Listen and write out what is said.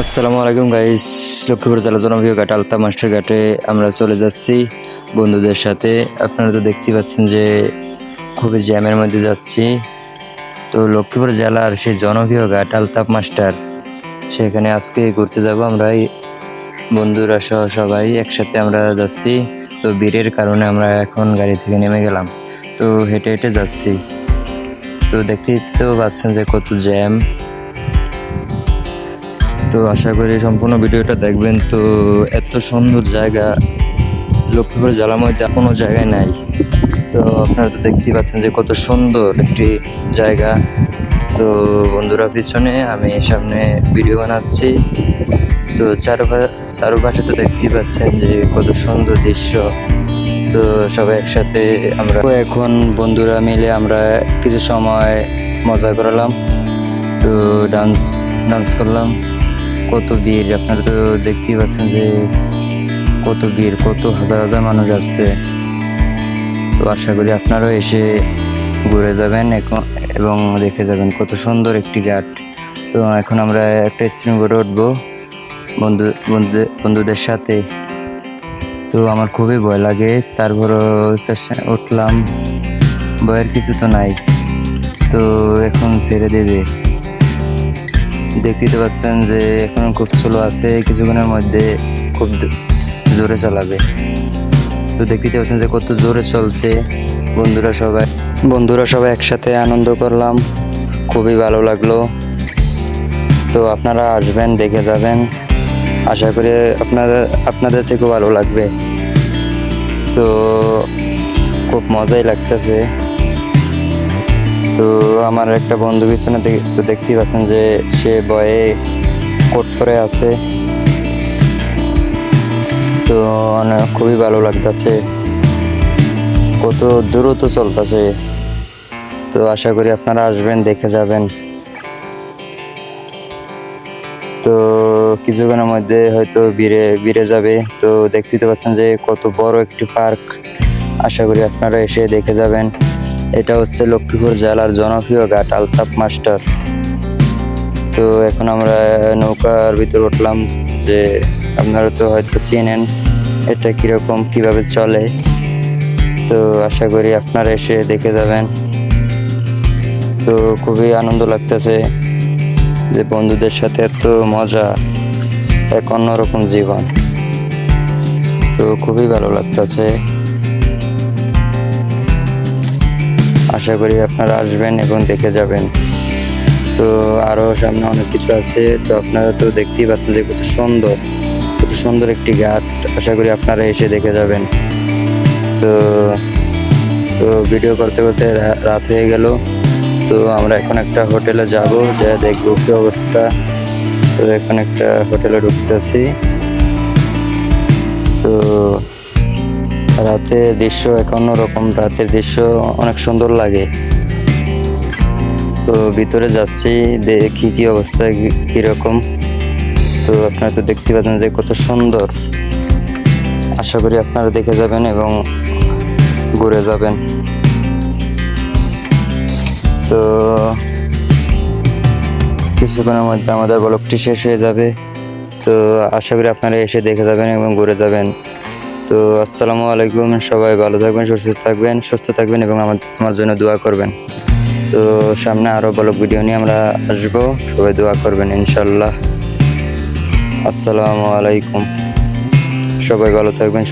আসসালামু আলাইকুম গাইস লক্ষ্মীপুর জেলা জনপ্রিয় ঘাট, আলতা মাস্টার ঘাটে আমরা চলে যাচ্ছি। বন্ধুদের সাথে আপনারা তো দেখতেই পাচ্ছেন যে খুবই জ্যামের মধ্যে যাচ্ছি। তো লক্ষ্মীপুর জেলার সেই জনপ্রিয় ঘাট আলতাপ মাস্টার, সেখানে আজকে ঘুরতে যাব আমরা বন্ধুরা সহ সবাই একসাথে আমরা যাচ্ছি। তো ভিড়ের কারণে আমরা এখন গাড়ি থেকে নেমে গেলাম। তো হেঁটে হেঁটে যাচ্ছি। তো দেখতেই তো পাচ্ছেন যে কত জ্যাম। তো আশা করি সম্পূর্ণ ভিডিওটা দেখবেন। তো এত সুন্দর জায়গা লক্ষ্মীপুর জেলার মধ্যে কোনো জায়গায় নাই। তো আপনারা তো দেখতেই পাচ্ছেন যে কত সুন্দর একটি জায়গা। তো বন্ধুরা, পিছনে আমি সামনে ভিডিও বানাচ্ছি। তো চারপা, চারপাশে তো দেখতেই পাচ্ছেন যে কত সুন্দর দৃশ্য। তো সবাই একসাথে আমরা এখন বন্ধুরা মিলে আমরা কিছু সময় মজা করালাম। তো ডান্স ডান্স করলাম। কত ভিড় আপনারা তো দেখতেই পাচ্ছেন যে কত ভিড় কত হাজার হাজার মানুষ আসছে। তো আশা করি আপনারাও এসে ঘুরে যাবেন এবং দেখে যাবেন কত সুন্দর একটি ঘাট। তো এখন আমরা একটা স্প্রিং বোর্ডে উঠবো বন্ধু বন্ধু, বন্ধুদের সাথে। তো আমার খুবই ভয় লাগে, তারপরও উঠলাম। ভয়ের কিছু তো নাই। তো এখন ছেড়ে দেবে। দেখতে পাচ্ছেন যে এখন খুব স্লো আছে, কিছুক্ষণের মধ্যে খুব জোরে চালাবে। তো দেখতে পাচ্ছেন যে কত জোরে চলছে। বন্ধুরা সবাই বন্ধুরা সবাই একসাথে আনন্দ করলাম। খুবই ভালো লাগল। তো আপনারা আসবেন, দেখে যাবেন। আশা করি আপনারা, আপনাদের থেকেও ভালো লাগবে। তো খুব মজাই লাগতেছে। আমার একটা বন্ধু পিছনে তো দেখতেই পাচ্ছেন যে সে বয়ে কোট পরে আছে। তো খুবই ভালো লাগতেছে। কত দ্রুত চলতেছে। তো আশা করি আপনারা আসবেন, দেখে যাবেন। তো কিছুক্ষণের মধ্যে হয়তো বিড়ে বিড়ে যাবে। তো দেখতেই তো পাচ্ছেন যে কত বড় একটি পার্ক। আশা করি আপনারা এসে দেখে যাবেন। এটা হচ্ছে লক্ষ্মীপুর জেলার জনপ্রিয় ঘাট আলতাপ মাস্টার। তো এখন আমরা নৌকার ভিতর উঠলাম যে আপনারা তো হয়তো চেনেন এটা কীরকম, কীভাবে চলে। তো আশা করি আপনারা এসে দেখে যাবেন। তো খুবই আনন্দ লাগতেছে যে বন্ধুদের সাথে এত মজা, এক অন্যরকম জীবন। তো খুবই ভালো লাগতেছে। আশা করি আপনারা আসবেন এবং দেখে যাবেন। তো আরও সামনে অনেক কিছু আছে, তো আপনারা তো দেখতেই পাচ্ছেন যে কত সুন্দর কত সুন্দর একটি ঘাট। আশা করি আপনারা এসে দেখে যাবেন। তো তো ভিডিও করতে করতে রাত হয়ে গেল। তো আমরা এখন একটা হোটেলে যাব, যা দেখব কি অবস্থা। তো এখন একটা হোটেলে ঢুকতেছি। রাতের দৃশ্য এক অন্যরকম রাতের দৃশ্য অনেক সুন্দর লাগে। তো ভিতরে যাচ্ছি দেখি কি অবস্থা কীরকম তো আপনারা তো দেখতে পাচ্ছেন যে কত সুন্দর। আশা করি আপনারা দেখে যাবেন এবং ঘুরে যাবেন। তো কিছুক্ষণের মধ্যে আমাদের ব্লগটি শেষ হয়ে যাবে। তো আশা করি আপনারা এসে দেখে যাবেন এবং ঘুরে যাবেন। তো আসসালামু আলাইকুম, সবাই ভালো থাকবেন, সুস্থ থাকবেন সুস্থ থাকবেন এবং আমার আমার জন্য দোয়া করবেন। তো সামনে আরও ব্লগ ভিডিও নিয়ে আমরা আসব, সবাই দোয়া করবেন ইনশাল্লাহ আসসালামু আলাইকুম, সবাই ভালো থাকবেন